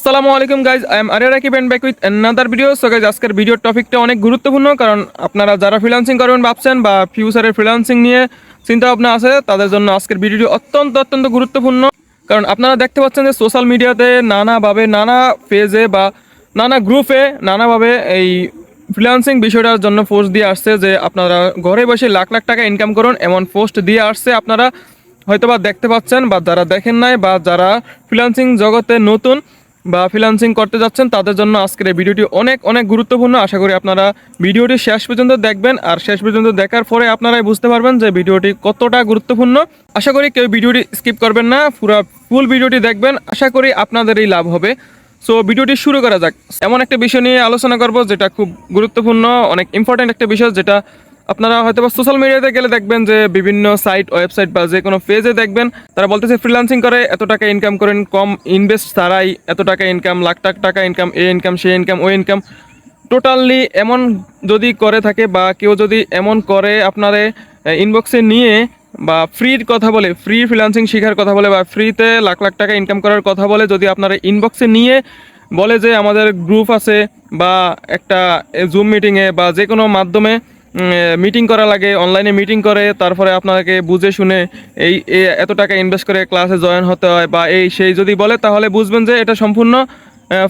আসসালামু আলাইকুম guys I am Aria Rakib and back with another video so guys আজকের ভিডিওর টপিকটা অনেক গুরুত্বপূর্ণ, কারণ আপনারা যারা ফ্রিল্যান্সিং করবেন ভাবছেন বা ফিউচারের ফ্রিল্যান্সিং নিয়ে চিন্তা ভাবনা আছে, তাদের জন্য আজকের ভিডিওটি অত্যন্ত অত্যন্ত গুরুত্বপূর্ণ। কারণ আপনারা দেখতে পাচ্ছেন যে সোশ্যাল মিডিয়াতে নানাভাবে, নানা পেজে বা নানা গ্রুপে নানাভাবে এই ফ্রিল্যান্সিং বিষয়টার জন্য পোস্ট দিয়ে আসছে যে আপনারা ঘরে বসে লাখ লাখ টাকা ইনকাম করুন, এমন পোস্ট দিয়ে আসছে আপনারা। হয়তোবা দেখতে পাচ্ছেন বা যারা দেখেন নাই বা যারা ফ্রিল্যান্সিং জগতে নতুন বা ফ্রিল্যান্সিং করতে যাচ্ছেন, তাদের জন্য আজকের এই ভিডিওটি অনেক অনেক গুরুত্বপূর্ণ। আশা করি আপনারা ভিডিওটি শেষ পর্যন্ত দেখবেন, আর শেষ পর্যন্ত দেখার পরে আপনারাই বুঝতে পারবেন যে ভিডিওটি কতটা গুরুত্বপূর্ণ। আশা করি কেউ ভিডিওটি স্কিপ করবেন না, পুরো ফুল ভিডিওটি দেখবেন, আশা করি আপনাদেরই লাভ হবে। সো ভিডিওটি শুরু করা যাক। এমন একটা বিষয় নিয়ে আলোচনা করব, যেটা খুব গুরুত্বপূর্ণ, অনেক ইম্পর্ট্যান্ট একটা বিষয়, যেটা আপনারা হয়তো বা সোশ্যাল মিডিয়াতে গেলে দেখবেন যে বিভিন্ন সাইট ওয়েবসাইট বা যে কোনো পেজে দেখবেন, তারা বলতেছে ফ্রিল্যান্সিং করে, এত টাকা ইনকাম করেন, কম ইনভেস্ট ছাড়াই এত টাকা ইনকাম লাখ টাক টাকা ইনকাম এ ইনকাম সে ইনকাম ও ইনকাম টোটালি এমন যদি করে থাকে বা কেউ যদি এমন করে আপনারে ইনবক্সে নিয়ে বা ফ্রির কথা বলে ফ্রি ফ্রিল্যান্সিং শেখার কথা বলে বা ফ্রিতে লাখ লাখ টাকা ইনকাম করার কথা বলে, যদি আপনারা ইনবক্সে নিয়ে বলে যে আমাদের গ্রুপ আছে বা একটা জুম মিটিংয়ে বা যে কোনো মাধ্যমে মিটিং করা লাগে অনলাইনে মিটিং করে, তারপরে আপনাকে বুঝে শুনে এই এত টাকা ইনভেস্ট করে ক্লাসে জয়েন হতে হয় বা এই, সেই যদি বলে, তাহলে বুঝবেন যে এটা সম্পূর্ণ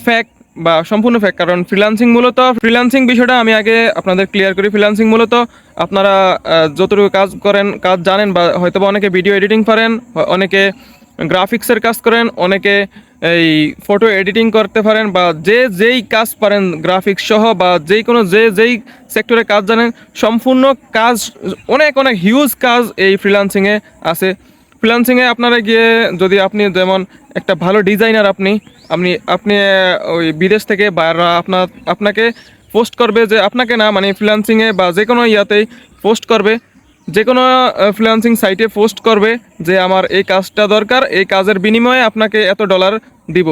ফ্যাক বা সম্পূর্ণ ফ্যাক কারণ ফ্রিল্যান্সিং মূলত ফ্রিল্যান্সিং বিষয়টা আমি আগে আপনাদের ক্লিয়ার করি ফ্রিল্যান্সিং মূলত আপনারা যতটুকু কাজ করেন, কাজ জানেন বা হয়তো অনেকে ভিডিও এডিটিং পারেন অনেকে গ্রাফিক্সের কাজ করেন, অনেকে এই ফটো এডিটিং করতে পারেন বা যে যেই কাজ পারেন গ্রাফিক্স সহ বা যেই কোনো যে যেই সেক্টরে কাজ জানেন, সম্পূর্ণ কাজ, অনেক অনেক হিউজ কাজ এই ফ্রিল্যান্সিংয়ে আছে। ফ্রিল্যান্সিংয়ে আপনারা গিয়ে যদি আপনি যেমন একটা ভালো ডিজাইনার আপনি আপনি আপনি ওই বিদেশ থেকে বাইরা আপনার, আপনাকে পোস্ট করবে যে আপনাকে না মানে ফ্রিল্যান্সিংয়ে বা যে কোনো ইয়াতেই পোস্ট করবে। যে কোনো ফ্রিল্যান্সিং সাইটে পোস্ট করবে যে আমার এই কাজটা দরকার, এই কাজের বিনিময়ে আপনাকে এত ডলার দিব।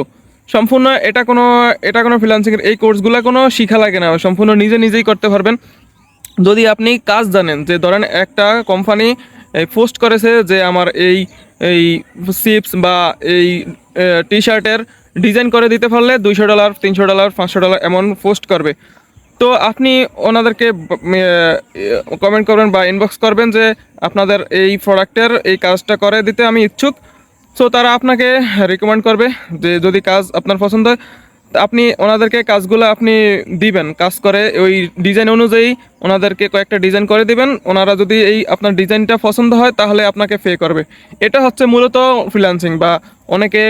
সম্পূর্ণ এটা কোনো এটা কোনো ফ্রিল্যান্সিংয়ের এই কোর্সগুলো কোনো শিখা লাগে না, সম্পূর্ণ নিজে নিজেই করতে পারবেন। যদি আপনি কাজ জানেন, যে ধরেন একটা কোম্পানি পোস্ট করেছে যে আমার এই এই চিপস বা এই টি শার্টের ডিজাইন করে দিতে পারলে দুইশো ডলার তিনশো ডলার পাঁচশো ডলার এমন পোস্ট করবে। তো আপনি ওনাদেরকে কমেন্ট করবেন বা ইনবক্স করবেন যে আপনাদের এই প্রোডাক্টের এই কাজটা করে দিতে আমি ইচ্ছুক। সো তারা আপনাকে রিকমেন্ড করবে যে যদি কাজ আপনার পছন্দ হয় আপনি ওনাদেরকে কাজগুলো আপনি দিবেন, কাজ করে, ওই ডিজাইন অনুযায়ী ওনাদেরকে কয়েকটা ডিজাইন করে দিবেন। ওনারা যদি এই আপনার ডিজাইনটা পছন্দ হয়, তাহলে আপনাকে পে করবে। এটা হচ্ছে মূলত ফ্রিল্যান্সিং বা অনেকে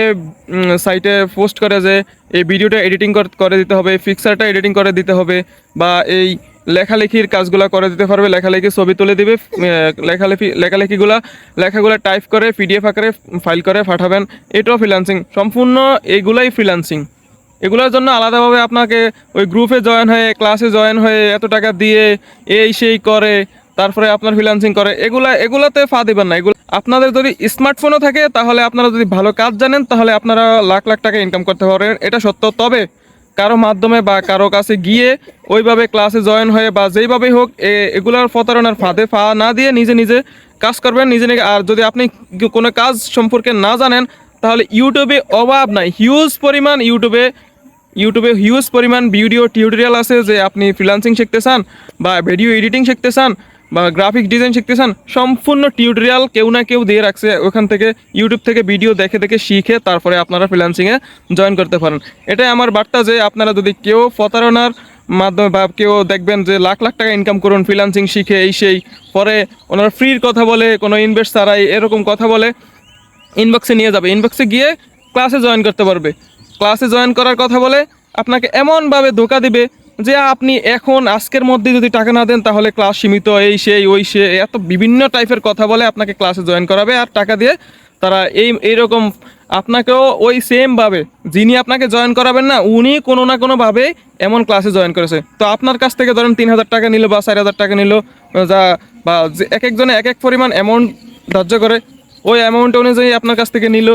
সাইটে পোস্ট করে যে এই ভিডিওটা এডিটিং করে দিতে হবে পিকচারটা এডিটিং করে দিতে হবে, বা এই লেখালেখির কাজগুলো করে দিতে পারবে, লেখালেখি ছবি তুলে দিবে লেখালেখি, লেখালেখিগুলা, লেখাগুলো টাইপ করে পিডিএফ আকারে ফাইল করে পাঠাবেন। এটাও ফ্রিল্যান্সিং সম্পূর্ণ এইগুলাই ফ্রিল্যান্সিং এগুলোর জন্য আলাদাভাবে আপনাকে ওই গ্রুপে জয়েন হয়ে ক্লাসে জয়েন হয়ে এত টাকা দিয়ে এই সেই করে, তারপরে আপনার ফ্রিল্যান্সিং করে, এগুলা, এগুলাতে ফা দিবেন না। এগুলো আপনাদের যদি স্মার্টফোনও থাকে, তাহলে আপনারা যদি ভালো কাজ জানেন, তাহলে আপনারা লাখ লাখ টাকা ইনকাম করতে পারেন এটা সত্য। তবে কারও মাধ্যমে বা কারও কাছে গিয়ে ওইভাবে ক্লাসে জয়েন হয়ে বা যেইভাবেই হোক এগুলার প্রতারণার ফাঁদে ফা না দিয়ে নিজে নিজে কাজ করবেন, নিজে নিজে। আর যদি আপনি কোনো কাজ সম্পর্কে না জানেন, তাহলে ইউটিউবে অভাব নাই। হিউজ পরিমাণ ইউটিউবে ইউটিউবে হিউজ পরিমাণ ভিডিও টিউটোরিয়াল আছে যে আপনি ফ্রিল্যান্সিং শিখতে চান বা ভিডিও এডিটিং শিখতে চান বা গ্রাফিক ডিজাইন শিখতে চান, সম্পূর্ণ টিউটোরিয়াল কেউ না কেউ দিয়ে রাখছে। ওখান থেকে ইউটিউব থেকে ভিডিও দেখে দেখে শিখে তারপরে আপনারা ফ্রিল্যান্সিংয়ে জয়েন করতে পারেন। এটাই আমার বার্তা যে আপনারা যদি কেউ প্রতারণার মাধ্যমে বা কেউ দেখবেন যে লাখ লাখ টাকা ইনকাম করুন ফ্রিল্যান্সিং শিখে এই সেই, পরে ওনারা ফ্রির কথা বলে, কোনো ইনভেস্ট ছাড়াই এরকম কথা বলে ইনবক্সে নিয়ে যাবে। ইনবক্সে গিয়ে ক্লাসে জয়েন করতে পারবে। ক্লাসে জয়েন করার কথা বলে আপনাকে এমনভাবে ধোকা দিবে যে আপনি এখন আজকের মধ্যে যদি টাকা না দেন তাহলে ক্লাস সীমিত, এই সেই, ওই সে, এত বিভিন্ন টাইপের কথা বলে আপনাকে ক্লাসে জয়েন করাবে আর টাকা দিয়ে তারা এই, এইরকম আপনাকেও ওই সেমভাবে, যিনি আপনাকে জয়েন করাবেন না, উনি কোনো না কোনোভাবে এমন ক্লাসে জয়েন করেছে। তো আপনার কাছ থেকে ধরেন তিন হাজার টাকা নিল বা চার হাজার টাকা নিল, যা, বা এক একজনে এক এক পরিমাণ অ্যামাউন্ট ধার্য করে, ওই অ্যামাউন্ট অনুযায়ী আপনার কাছ থেকে নিল।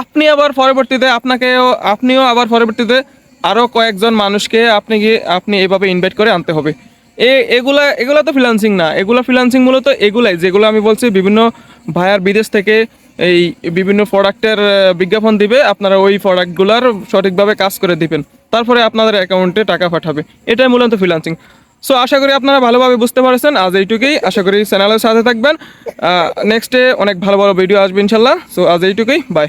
আপনি আবার পরবর্তীতে আপনাকেও, আপনিও আবার পরবর্তীতে আরও কয়েকজন মানুষকে আপনি গিয়ে, আপনি এভাবে ইনভাইট করে আনতে হবে। এ, এগুলা এগুলা তো ফ্রিল্যান্সিং না। এগুলা ফ্রিল্যান্সিং মূলত এগুলাই, যেগুলো আমি বলছি বিভিন্ন ভায়ার বিদেশ থেকে এই বিভিন্ন প্রোডাক্টের বিজ্ঞাপন দিবে, আপনারা ওই প্রোডাক্টগুলোর সঠিকভাবে কাজ করে দিবেন। তারপরে আপনাদের অ্যাকাউন্টে টাকা পাঠাবে। এটাই মূলত ফ্রিলান্সিং সো আশা করি আপনারা ভালোভাবে বুঝতে পারছেন। আজ এইটুকুই। আশা করি চ্যানেলের সাথে থাকবেন। নেক্সটে অনেক ভালো ভালো ভিডিও আসবে ইনশাল্লাহ। সো আজ এইটুকুই। বাই